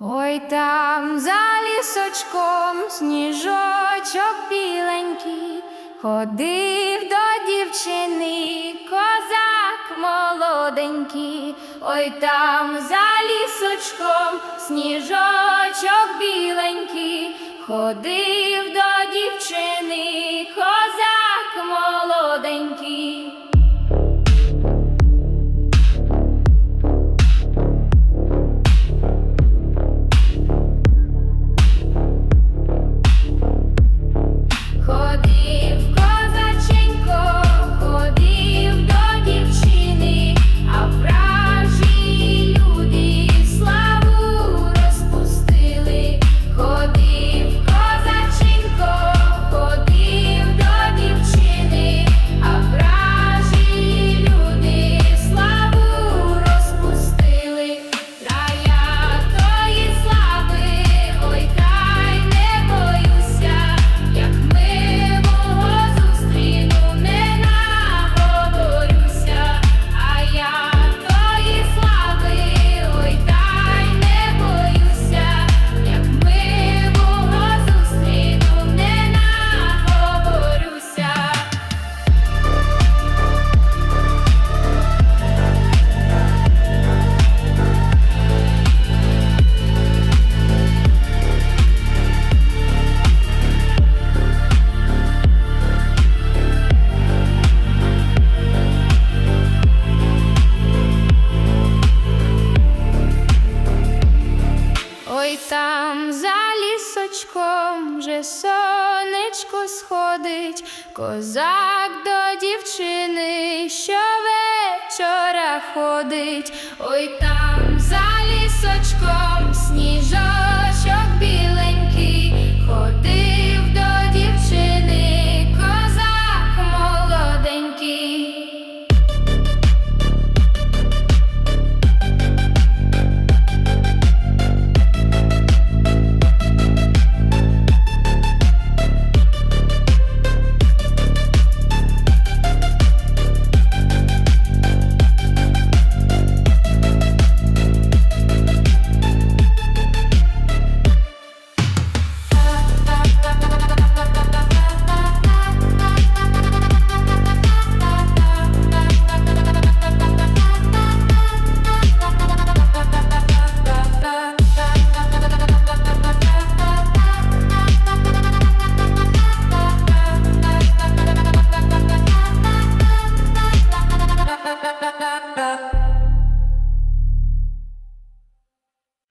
Ой там за лісочком сніжочок біленький, ходив до дівчини козак молоденький, ой там за лісочком сніжочок біленький, ходив за лісочком вже сонечко сходить, козак до дівчини, щовечора ходить, ой там за лісочком сніжок.